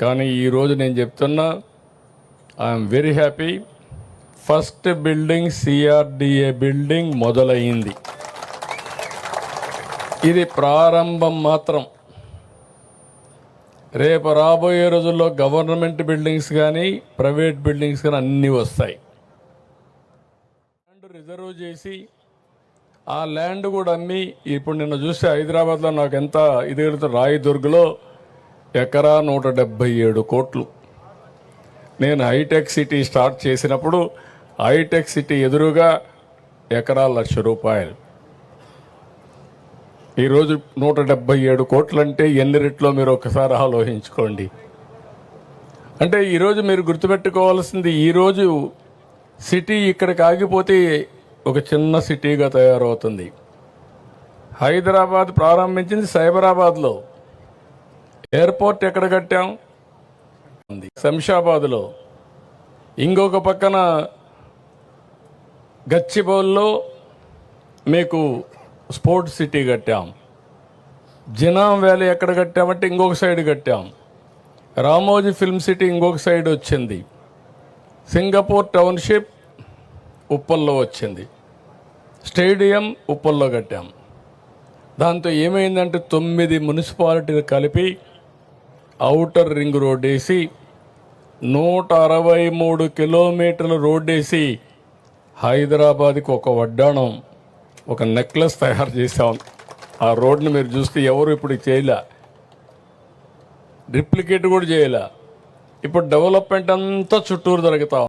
కానీ ఈరోజు నేను చెప్తున్నా I'm very happy first building CRDA building మొదలైంది ఇది ప్రారంభం మాత్రం. రేపు రాబోయే రోజుల్లో గవర్నమెంట్ బిల్డింగ్స్ కానీ ప్రైవేట్ బిల్డింగ్స్ కానీ అన్నీ వస్తాయి. ల్యాండ్ రిజర్వ్ చేసి ఆ ల్యాండ్ కూడా అమ్మి ఇప్పుడు నిన్న చూస్తే హైదరాబాద్లో నాకు ఎంత ఇది కలుగుతుంది రాయదుర్గ్లో ఎకరా నూట డెబ్భై ఏడు కోట్లు. నేను హైటెక్ సిటీ స్టార్ట్ చేసినప్పుడు హైటెక్ సిటీ ఎదురుగా ఎకరా లక్ష రూపాయలు. ఈరోజు నూట డెబ్భై ఏడు కోట్లంటే ఎన్ని రెట్లో మీరు ఒకసారి ఆలోచించుకోండి. అంటే ఈరోజు మీరు గుర్తుపెట్టుకోవాల్సింది ఈరోజు సిటీ ఇక్కడికి ఆగిపోతే ఒక చిన్న సిటీగా తయారవుతుంది. హైదరాబాద్ ప్రారంభించింది సైబరాబాద్లో. ఎయిర్పోర్ట్ ఎక్కడ కట్టాం? ఉంది శంషాబాద్లో. ఇంకొక పక్కన గచ్చిబౌల్లో మీకు స్పోర్ట్స్ సిటీ కట్టాం. జినాం వ్యాలీ ఎక్కడ కట్టామంటే ఇంకొక సైడ్ కట్టాం. రామోజీ ఫిల్మ్ సిటీ ఇంకొక సైడ్ వచ్చింది. సింగపూర్ టౌన్షిప్ ఉప్పల్లో వచ్చింది. స్టేడియం ఉప్పల్లో కట్టాం. దాంతో ఏమైందంటే తొమ్మిది మున్సిపాలిటీలు కలిపి ఔటర్ రింగ్ రోడ్ వేసి నూట అరవై మూడు కిలోమీటర్ల రోడ్ వేసి హైదరాబాద్కి ఒక వడ్డాణం ఒక నెక్లెస్ తయారు చేసాం ఆ రోడ్ని మీరు చూస్తే ఎవరు ఇప్పుడు చేయలే. రిప్లికేట్ కూడా చేయలే. ఇప్పుడు డెవలప్మెంట్ అంతా చుట్టూరు జరుగుతా